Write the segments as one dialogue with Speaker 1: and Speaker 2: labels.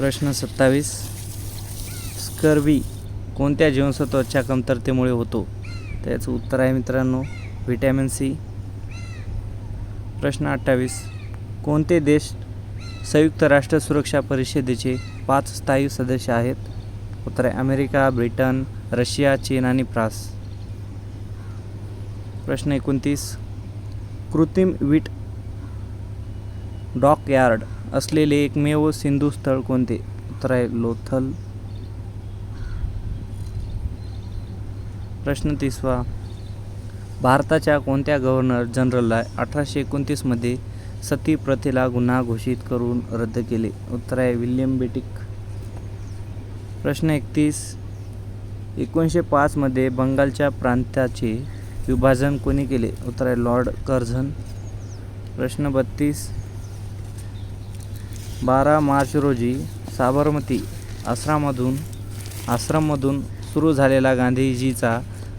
Speaker 1: प्रश्न सत्तावीस. स्कर्वी कोणत्या जीवनसत्वाच्या कमतरतेमुळे होतो? त्याचं उत्तर आहे मित्रांनो व्हिटॅमिन सी. प्रश्न अठ्ठावीस. कोणते देश संयुक्त राष्ट्र सुरक्षा परिषदेचे पाच स्थायी सदस्य आहेत? उत्तर आहे अमेरिका ब्रिटन रशिया चीन आणि फ्रान्स. प्रश्न एकोणतीस. कृत्रिम वीट डॉकयार्ड असलेले एकमेव सिंधू स्थळ कोणते? उत्तर आहे लोथल. प्रश्न तिसवा. भारताच्या कोणत्या गव्हर्नर जनरलला अठराशे एकोणतीसमध्ये सती प्रथेला गुन्हा घोषित करून रद्द केले? उत्तर आहे विल्यम बेटिक. प्रश्न एकतीस. एकोणीसशे पाचमध्ये बंगालच्या प्रांताचे विभाजन कोणी केले? उत्तर आहे लॉर्ड कर्झन. प्रश्न बत्तीस. बारा मार्च रोजी साबरमती आश्रमामधून आश्रममधून सुरू झालेला गांधीजीचा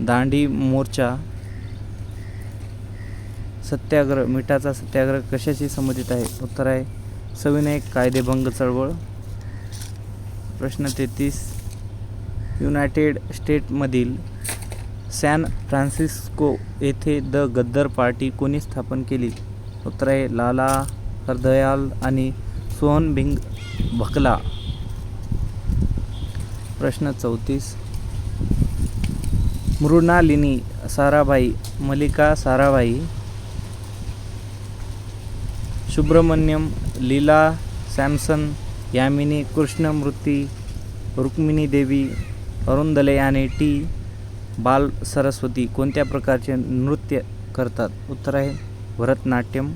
Speaker 1: दांडी मोर्चा सत्याग्रह मिठाचा सत्याग्रह कशाशी संबंधित आहे? उत्तर आहे सविनय कायदेभंग चळवळ. प्रश्न तेहतीस युनायटेड स्टेटमधील सॅन फ्रान्सिस्को येथे द गद्दर पार्टी कोणी स्थापन केली? उत्तर आहे लाला हरदयाल आणि सोहन भिंग भकला. प्रश्न चौतीस. मृणालिनी साराभाई मलिका साराभाई सुब्रमण्यम लीला सॅमसन यामिनी कृष्णमूर्ती रुक्मिणी देवी अरुंदले आणि टी. बाल सरस्वती कोणत्या प्रकारचे नृत्य करतात? उत्तर आहे भरतनाट्यम.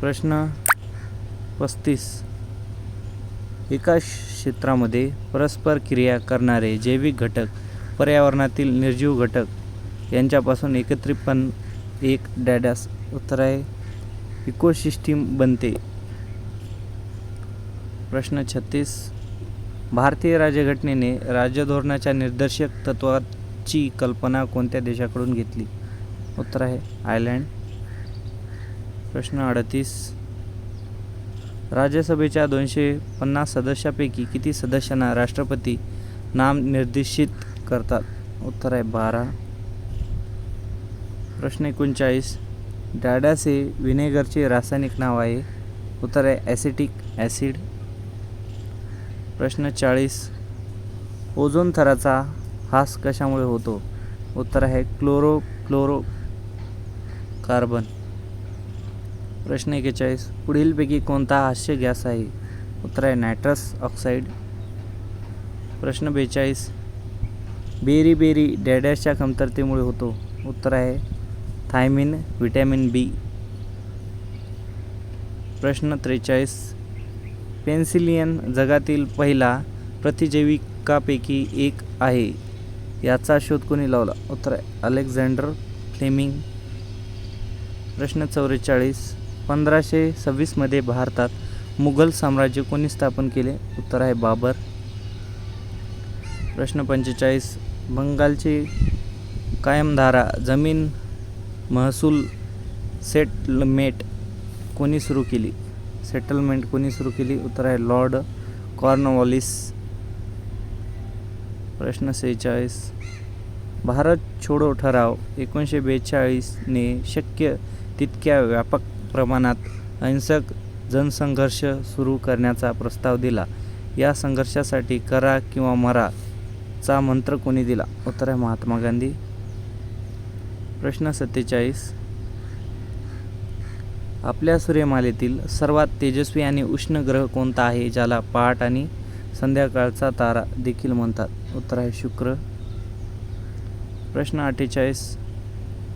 Speaker 1: प्रश्न पस्तीस. एका क्षेत्रामध्ये परस्पर क्रिया करणारे जैविक घटक पर्यावरणातील निर्जीव घटक यांच्यापासून एकत्रितपण एक डॅडॅस उत्तर आहे इकोसिस्टीम बनते. प्रश्न छत्तीस. भारतीय राज्यघटनेने राज्यधोरणाच्या निर्देशक तत्वाची कल्पना कोणत्या देशाकडून घेतली? उत्तर आहे आयलँड प्रश्न अडतीस. राज्यसभेच्या दोनशे पन्नास सदस्यापैकी किती सदस्यांना राष्ट्रपती नाम निर्देशित करतात? उत्तर आहे बारा. प्रश्न एकोणचाळीस. डॅडास हे विनेगरचे रासायनिक नाव आहे. उत्तर आहे ॲसिटिक ॲसिड. प्रश्न चाळीस. ओझोन थराचा हास कशामुळे होतो? उत्तर आहे क्लोरो क्लोरो कार्बन. प्रश्न एकेचाळीस पुढीलपैकी कोणता हास्य गॅस आहे? उत्तर आहे नायट्रस ऑक्साईड प्रश्न बेचाळीस. बेरी बेरी डॅडॅसच्या कमतरतेमुळे होतो. उत्तर आहे थायमिन व्हिटॅमिन बी. प्रश्न त्रेचाळीस. पेन्सिलियन जगातील पहिला प्रतिजैविकापैकी एक आहे. याचा शोध कोणी लावला? उत्तर आहे अलेक्झांडर फ्लेमिंग. प्रश्न चौवेचाळीस. पंधराशे सव्वीसमध्ये भारतात मुघल साम्राज्य कोणी स्थापन केले? उत्तर आहे बाबर. प्रश्न पंचेचाळीस. बंगालची कायमधारा जमीन महसूल सेटलमेंट कोणी सुरू केली? सेटलमेंट कोणी सुरू केली? उत्तर आहे लॉर्ड कॉर्नवॉलिस. प्रश्न सेहेचाळीस. भारत छोडो ठराव एकोणीसशे बेचाळीसने शक्य तितक्या व्यापक प्रमाणात अहिंसक जनसंघर्ष सुरू करण्याचा प्रस्ताव दिला. या संघर्षासाठी करा किंवा मरा चा मंत्र कोणी दिला? उत्तर आहे महात्मा गांधी. प्रश्न सत्तेचाळीस. आपल्या सूर्यमालेतील सर्वात तेजस्वी आणि उष्ण ग्रह कोणता आहे ज्याला पहाट आणि संध्याकाळचा तारा देखील म्हणतात? उत्तर आहे शुक्र. प्रश्न अठ्ठेचाळीस.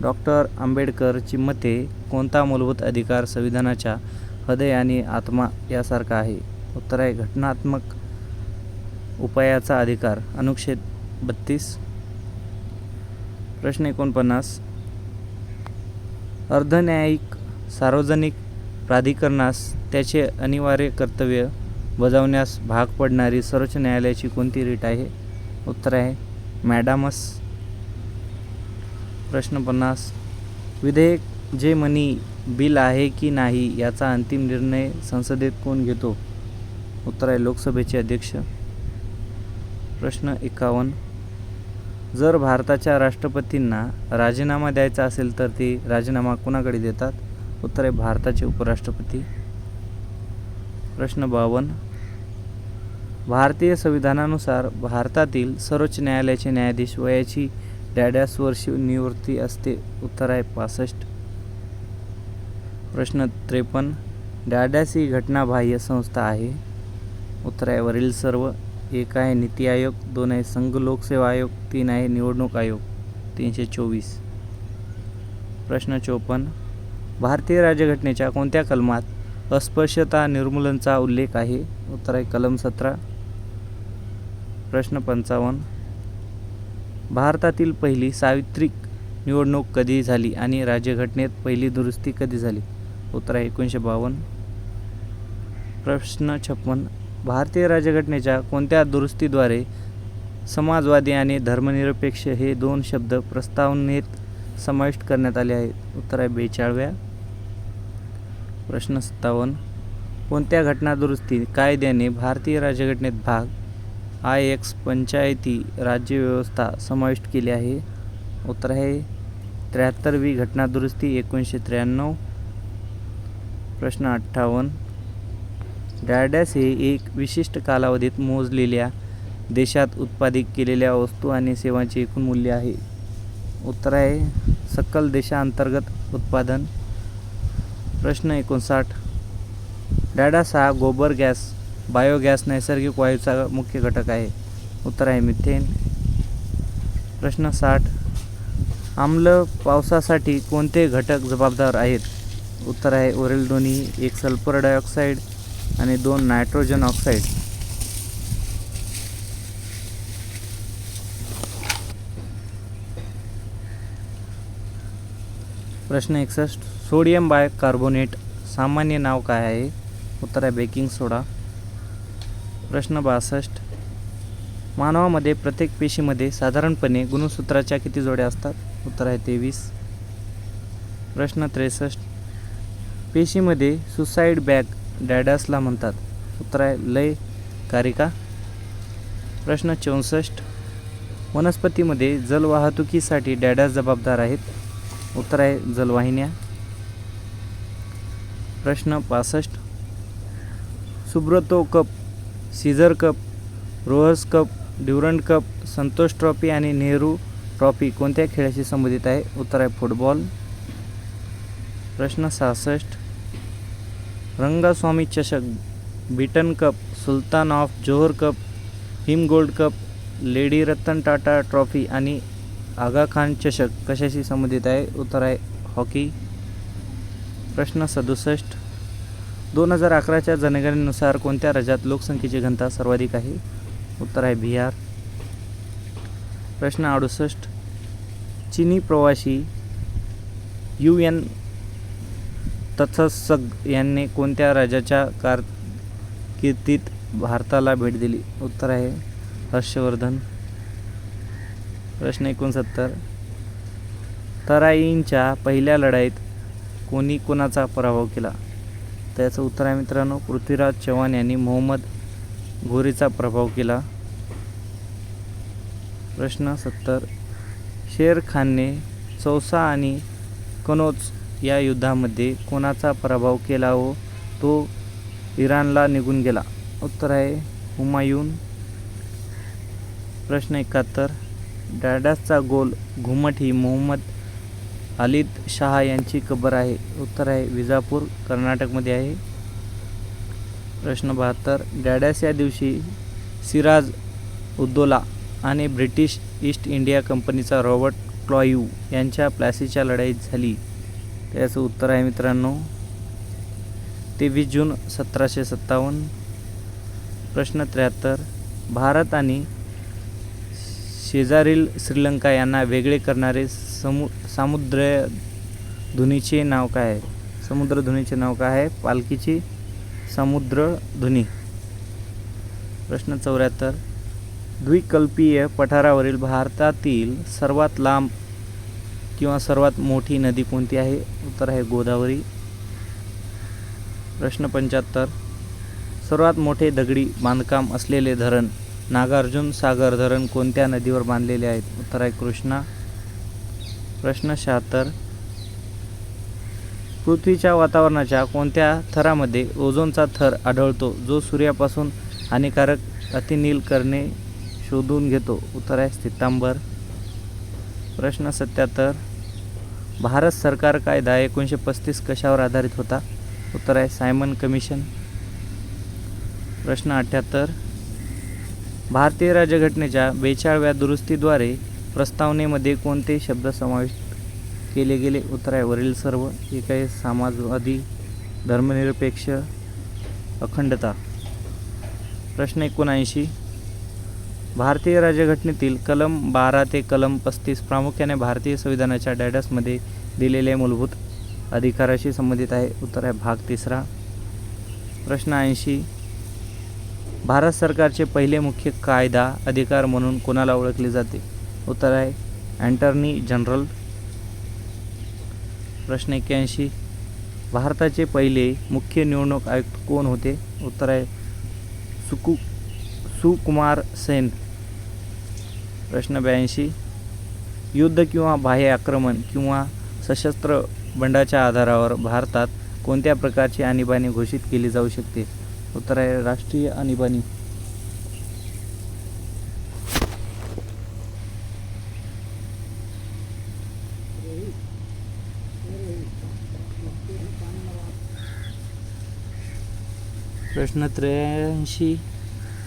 Speaker 1: डॉक्टर आंबेडकरची मते कोणता मूलभूत अधिकार संविधानाच्या हृदय आणि आत्मा यासारखा आहे? उत्तर आहे घटनात्मक उपायाचा अधिकार. अनुच्छेद बत्तीस. प्रश्न एकोणपन्नास. अर्धन्यायिक सार्वजनिक प्राधिकरणास त्याचे अनिवार्य कर्तव्य बजावण्यास भाग पडणारी सर्वोच्च न्यायालयाची कोणती रीट आहे? उत्तर आहे मॅडामस. प्रश्न पन्नास. विधेयक जे मनी बिल आहे की नाही याचा अंतिम निर्णय संसदेत कोण घेतो? उत्तर आहे लोकसभेचे अध्यक्ष. प्रश्न एकावन्न. जर भारताच्या राष्ट्रपतींना राजीनामा द्यायचा असेल तर ते राजीनामा कुणाकडे देतात? उत्तर आहे भारताचे उपराष्ट्रपती. प्रश्न बावन्न. भारतीय संविधानानुसार भारतातील सर्वोच्च न्यायालयाचे न्यायाधीश वयाची डॅडॅस वर्षी निवृत्ती असते उत्तर आहे पासष्ट. प्रश्न त्रेपन्न. डॅडॅस ही घटनाबाह्य संस्था आहे. उत्तर आहे वरील सर्व एक आहे नीती आयोग दोन आहे संघ लोकसेवा आयोग तीन आहे निवडणूक आयोग. तीनशे चोवीस. प्रश्न चोपन्न. भारतीय राज्यघटनेच्या कोणत्या कलमात अस्पृश्यता निर्मूलनचा उल्लेख आहे? उत्तर आहे कलम सतरा. प्रश्न पंचावन्न. भारतातील पहिली सावित्रिक निवडणूक कधी झाली आणि राज्यघटनेत पहिली दुरुस्ती कधी झाली? उत्तर आहे एकोणीसशे बावन्न. प्रश्न छप्पन. भारतीय राज्यघटनेच्या कोणत्या दुरुस्तीद्वारे समाजवादी आणि धर्मनिरपेक्ष हे दोन शब्द प्रस्तावनेत समाविष्ट करण्यात आले आहेत? उत्तर आहे बेचाळव्या. प्रश्न सत्तावन्न. कोणत्या घटनादुरुस्ती कायद्याने भारतीय राज्यघटनेत भाग आय एक्स पंचायती राज्यव्यवस्था समाविष्ट केली आहे? उत्तर आहे त्र्याहत्तरवी घटनादुरुस्ती एकोणीसशे त्र्याण्णव. प्रश्न अठ्ठावन्न. डॅडॅस हे एक विशिष्ट कालावधीत मोजलेल्या देशात उत्पादित केलेल्या वस्तू आणि सेवांचे एकूण मूल्य आहे. उत्तर आहे सकल देशांतर्गत उत्पादन. प्रश्न एकोणसाठ. डॅडास हा गोबर गॅस बायोगॅस नैसर्गिक वायूचा मुख्य घटक आहे. उत्तर आहे मिथेन. प्रश्न साठ. आम्ल पावसासाठी कोणते घटक जबाबदार आहेत? उत्तर आहे वरील दोन्ही एक सल्फर डायऑक्साईड आणि दोन नायट्रोजन ऑक्साईड. प्रश्न एकसष्ट सोडियम बायकार्बोनेट सामान्य नाव काय आहे? उत्तर आहे बेकिंग सोडा. प्रश्न बासष्ट मानवामध्ये प्रत्येक पेशीमध्ये साधारणपणे गुणसूत्राच्या किती जोड्या असतात? उत्तर आहे तेवीस. प्रश्न त्रेसष्ट पेशीमध्ये सुसाईड बॅग डॅडासला म्हणतात. उत्तर आहे लय कारिका. प्रश्न चौसष्ट. वनस्पतीमध्ये जलवाहतुकीसाठी डॅडास जबाबदार आहेत. उत्तर आहे जलवाहिन्या. प्रश्न पासष्ट Subroto cup Caesar cup Rovers cup Durand cup Santosh trophy आणि नेहरू ट्रॉफी कोणत्या खेळाशी संबंधित आहे? उत्तर आहे फुटबॉल. प्रश्न सहासष्ट. रंगास्वामी चषक Beighton cup Sultan of Johor cup him gold cup Lady Ratan Tata trophy आणि आगा खान चषक कशाशी संबंधित आहे? उत्तर आहे हॉकी. प्रश्न सदुसष्ट. दोन हजार अकराच्या जनगणनेनुसार कोणत्या राज्यात लोकसंख्येची घनता सर्वाधिक आहे? उत्तर आहे बिहार. प्रश्न अडुसष्ट. चिनी प्रवासी यू एन तत्सग यांनी कोणत्या राजाच्या कारकिर्दीत भारताला भेट दिली? उत्तर आहे हर्षवर्धन. प्रश्न एकोणसत्तर. तराईंच्या पहिल्या लढाईत कोणी कोणाचा पराभव केला? तर याचं उत्तर आहे मित्रांनो पृथ्वीराज चव्हाण यांनी मोहम्मद घोरीचा प्रभाव केला. प्रश्न सत्तर. शेर खानने चौसा आणि कनोज या युद्धामध्ये कोणाचा पराभव केला व तो इराणला निघून गेला. उत्तर आहे हुमायून. प्रश्न एकाहत्तर. डॅडासचा गोल घुमट ही मोहम्मद अलिद शहा यांची कबर आहे. उत्तर आहे विजापूर कर्नाटकमध्ये आहे. प्रश्न बहात्तर. डॅडॅस या दिवशी सिराज उद्दोला आणि ब्रिटिश ईस्ट इंडिया कंपनीचा रॉबर्ट क्लॉयू यांच्या प्लासीच्या लढाईत झाली. त्याचं उत्तर आहे मित्रांनो. तेवीस जून सतराशे सत्तावन्न. प्रश्न त्र्याहत्तर. भारत आणि शेजारील श्रीलंका यांना वेगळे करणारे समु सामुद्र धुनीचे नाव काय आहे? समुद्रधुनीचे नाव काय आहे? पालखीची समुद्रधुनी प्रश्न चौऱ्याहत्तर. द्विकल्पीय पठारावरील भारतातील सर्वात लांब किंवा सर्वात मोठी नदी कोणती आहे? उत्तर आहे गोदावरी. प्रश्न पंच्याहत्तर. सर्वात मोठे दगडी बांधकाम असलेले धरण नागार्जुन सागर धरण कोणत्या नदीवर बांधलेले आहेत? उत्तर आहे कृष्णा. प्रश्न शहात्तर. पृथ्वीच्या वातावरणाच्या कोणत्या थरामध्ये ओझोनचा थर आढळतो? जो सूर्यापासून हानिकारक अतिनील करणे शोधून घेतो. उत्तर आहे स्थितांबर. प्रश्न सत्याहत्तर. भारत सरकार कायदा एकोणीसशे पस्तीस कशावर आधारित होता? उत्तर आहे सायमन कमिशन. प्रश्न अठ्ठ्याहत्तर भारतीय राज्यघटनेच्या बेचाळव्या दुरुस्तीद्वारे प्रस्तावनेमध्ये कोणते शब्द समाविष्ट केले गेले? उत्तर आहे वरील सर्व. एक आहे समाजवादी धर्मनिरपेक्ष अखंडता. प्रश्न एकोणऐंशी. भारतीय राज्यघटनेतील कलम बारा ते कलम पस्तीस प्रामुख्याने भारतीय संविधानाच्या डॅडसमध्ये दिलेले मूलभूत अधिकाराशी संबंधित आहे. उत्तर आहे भाग तिसरा. प्रश्न ऐंशी. भारत सरकारचे पहिले मुख्य कायदा अधिकार म्हणून कोणाला ओळखले जाते? उत्तर आहे अँटर्नी जनरल. प्रश्न एक्क्याऐंशी. भारताचे पहिले मुख्य निवडणूक आयुक्त कोण होते? उत्तर आहे सुकू सुकुमार सेन. प्रश्न ब्याऐंशी. युद्ध किंवा बाह्य आक्रमण किंवा सशस्त्र बंडाच्या आधारावर भारतात कोणत्या प्रकारची आणीबाणी घोषित केली जाऊ शकते? उत्तर आहे राष्ट्रीय आणीबाणी. प्रश्न त्र्याऐंशी.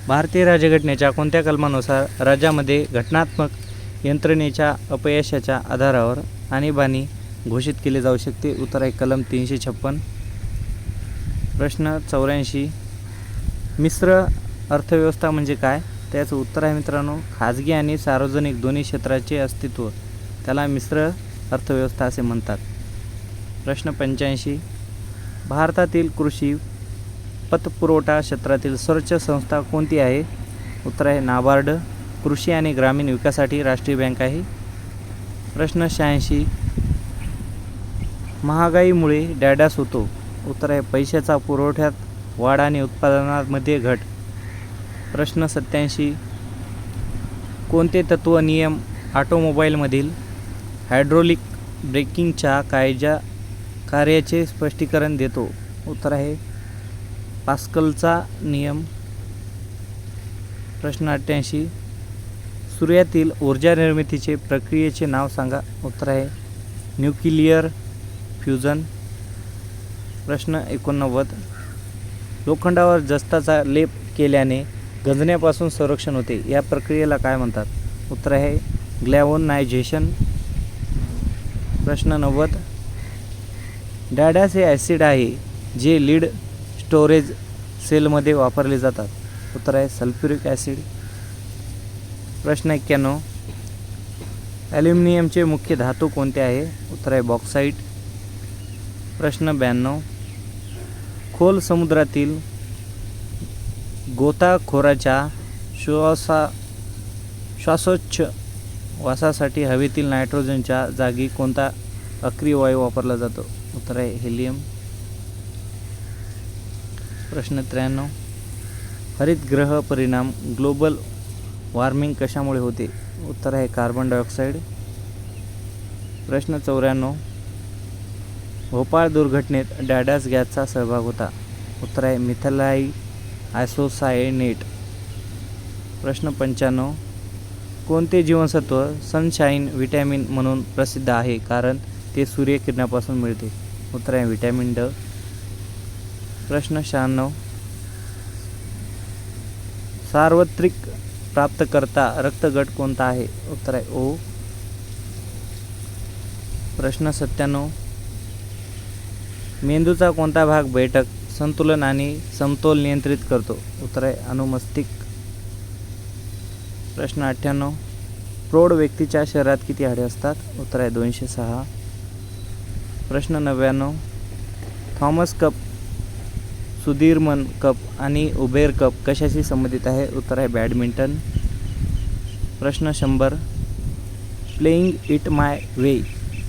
Speaker 1: भारतीय राज्यघटनेच्या कोणत्या कलमानुसार राज्यामध्ये घटनात्मक यंत्रणेच्या अपयशाच्या आधारावर आणीबाणी घोषित केले जाऊ शकते? उत्तर आहे कलम तीनशे छप्पन. प्रश्न चौऱ्याऐंशी. मिश्र अर्थव्यवस्था म्हणजे काय? त्याचं उत्तर आहे मित्रांनो खाजगी आणि सार्वजनिक दोन्ही क्षेत्राचे अस्तित्व. त्याला मिश्र अर्थव्यवस्था असे म्हणतात. प्रश्न पंच्याऐंशी. भारतातील कृषी पतपुरवठा क्षेत्रातील सर्वोच्च संस्था कोणती आहे? उत्तर आहे नाबार्ड. कृषी आणि ग्रामीण विकासासाठी राष्ट्रीय बँक आहे. प्रश्न शहाऐंशी. महागाईमुळे डॅडास होतो उत्तर आहे पैशाचा पुरवठ्यात वाढ आणि उत्पादनामध्ये घट. प्रश्न सत्याऐंशी कोणते तत्व नियम ऑटोमोबाईलमधील हायड्रोलिक ब्रेकिंगच्या कायजा कार्याचे स्पष्टीकरण देतो? उत्तर आहे पास्कलचा नियम प्रश्न अठ्ठ्याऐंशी. सूर्यातील ऊर्जा निर्मितीचे प्रक्रियेचे नाव सांगा. उत्तर आहे न्यूक्लिअर फ्युजन. प्रश्न एकोणनव्वद. लोखंडावर जस्ताचा लेप केल्याने गंजण्यापासून संरक्षण होते. या प्रक्रियेला काय म्हणतात? उत्तर आहे ग्लॅवोनायझेशन. प्रश्न नव्वद. डॅडॅस हे ॲसिड आहे जे लीड स्टोरेज सेलमध्ये वापरले जातात. उत्तर आहे सल्फ्युरिक ॲसिड. प्रश्न एक्क्याण्णव. ॲल्युमिनियमचे मुख्य धातू कोणते आहे? उत्तर आहे बॉक्साईट. प्रश्न ब्याण्णव. खोल समुद्रातील गोताखोराच्या श्वासा श्वासोच्छ वासासाठी हवेतील नायट्रोजनच्या जागी कोणता अक्रिय वायू वापरला जातो? उत्तर आहे हेलियम. प्रश्न त्र्याण्णव. हरितग्रह परिणाम ग्लोबल वॉर्मिंग कशामुळे होते? उत्तर आहे कार्बन डायऑक्साईड प्रश्न चौऱ्याण्णव. भोपाळ दुर्घटनेत डॅडास गॅसचा सहभाग होता. उत्तर आहे मिथलाई आयसोसायनेट. प्रश्न पंच्याण्णव. कोणते जीवनसत्व सनशाईन व्हिटॅमिन म्हणून प्रसिद्ध आहे? कारण ते सूर्यकिरणापासून मिळते. उत्तर आहे व्हिटॅमिन ड. प्रश्न शहाण्णव. सार्वत्रिक प्राप्तकर्ता रक्तगट कोणता आहे? उत्तर आहे ओ. प्रश्न सत्त्याण्णव. मेंदूचा कोणता भाग बैठक संतुलन आणि समतोल नियंत्रित करतो? उत्तर आहे अनुमस्तिक. प्रश्न अठ्ठ्याण्णव. प्रौढ व्यक्तीच्या शरीरात किती हाडे असतात? उत्तर आहे दोनशे सहा. प्रश्न नव्याण्णव. थॉमस कप सुधीरमन कप आणि उबेर कप कशाशी संबंधित आहे? उत्तर आहे बॅडमिंटन. प्रश्न शंभर. प्लेईंग इट माय वे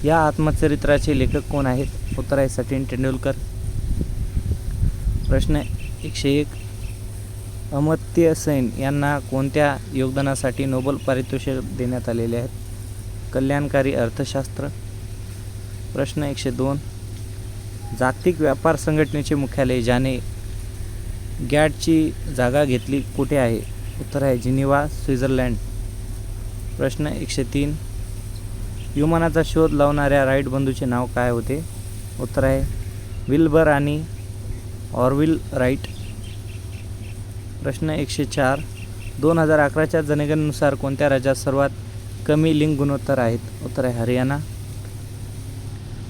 Speaker 1: या आत्मचरित्राचे लेखक कोण आहेत? उत्तर आहे सचिन तेंडुलकर. प्रश्न एकशे एक. अमर्त्य सेन यांना कोणत्या योगदानासाठी नोबल पारितोषिक देण्यात आलेले आहेत? कल्याणकारी अर्थशास्त्र. प्रश्न एकशे दोन. जागतिक व्यापार संघटनेचे मुख्यालय ज्याने गॅटची जागा घेतली कुठे आहे? उत्तर आहे जिनिवा स्वित्झर्लंड. प्रश्न एकशे तीन. विमानाचा शोध लावणाऱ्या राईट बंधूचे नाव काय होते? उत्तर आहे विल्बर आणि ऑरविल राईट. प्रश्न एकशे चार. दोन हजार अकराच्या जनगणनुसार कोणत्या राज्यात सर्वात कमी लिंग गुणोत्तर आहेत? उत्तर आहे हरियाणा.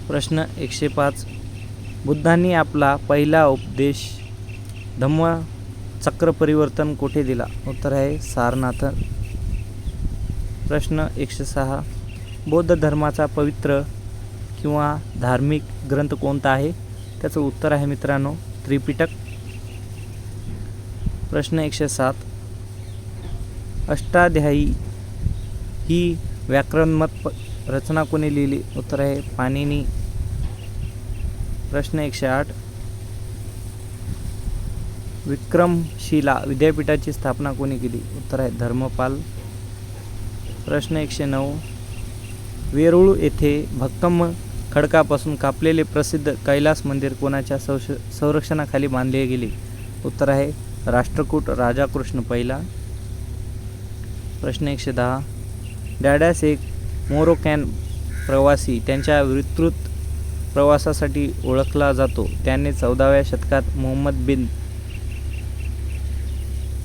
Speaker 1: प्रश्न एकशे पाच. बुद्धांनी आपला पहिला उपदेश धम्म चक्र परिवर्तन कुठे दिला? उत्तर आहे सारनाथ प्रश्न एकशे सहा. बौद्ध धर्माचा पवित्र किंवा धार्मिक ग्रंथ कोणता आहे? त्याचं उत्तर आहे मित्रांनो त्रिपिटक. प्रश्न एकशे सात. अष्टाध्यायी ही व्याकरणमत रचना कोणी लिहिली? उत्तर आहे पाणिनी. प्रश्न एकशे आठ. विक्रमशिला विद्यापीठाची स्थापना कोणी केली? उत्तर आहे धर्मपाल. प्रश्न एकशे नऊ. वेरूळ येथे भक्कम खडकापासून कापलेले प्रसिद्ध कैलास मंदिर कोणाच्या संश संरक्षणाखाली बांधले गेले? उत्तर आहे राष्ट्रकूट राजाकृष्ण पहिला. प्रश्न एकशे दहा. डॅडॅस एक मोरोकॅन प्रवासी त्यांच्या विस्तृत प्रवासासाठी ओळखला जातो. त्याने चौदाव्या शतकात मोहम्मद बिन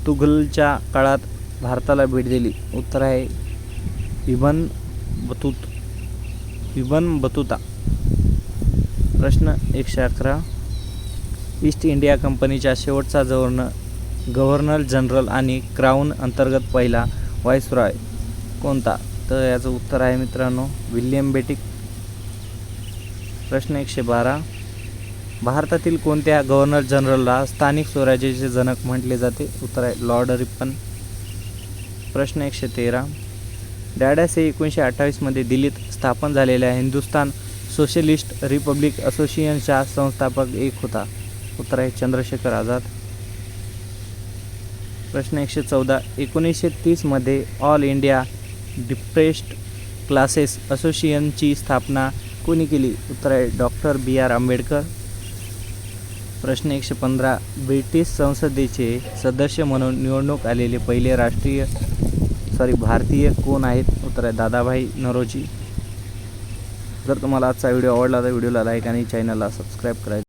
Speaker 1: तुघलच्या काळात भारताला भेट दिली. उत्तर आहे इबन बतूत. इबन बतुता. प्रश्न एकशे अकरा. ईस्ट इंडिया कंपनीच्या शेवटचा गव्हर्नर गव्हर्नर जनरल आणि क्राऊन अंतर्गत पहिला व्हाईसरॉय कोणता? तर याचं उत्तर आहे मित्रांनो विल्यम बेटिक. प्रश्न एकशे बारा. भारतातील कोणत्या गव्हर्नर जनरलला स्थानिक स्वराज्याचे जनक म्हटले जाते? उत्तर आहे लॉर्ड रिप्पन प्रश्न एकशे तेरा. डॅडॅस हे एकोणीसशे अठ्ठावीसमध्ये दिल्लीत स्थापन झालेल्या हिंदुस्तान सोशलिस्ट रिपब्लिक असोसिएशनचा संस्थापक एक होता. उत्तर आहे चंद्रशेखर आझाद. प्रश्न एकशे चौदा. एकोणीसशे तीसमध्ये ऑल इंडिया डिप्रेस्ड क्लासेस असोसिएशनची स्थापना कोणी केली? उत्तर आहे डॉक्टर बी आर आंबेडकर. प्रश्न एकशे पंधरा ब्रिटिश संसदेचे सदस्य म्हणून निवडणूक आलेले पहिले राष्ट्रीय सॉरी भारतीय कोण आहेत? उत्तर आहे दादाभाई नरोजी. जर तुम्हाला आजचा व्हिडिओ आवडला तर व्हिडिओला लाईक आणि चॅनलला सबस्क्राईब करायचं.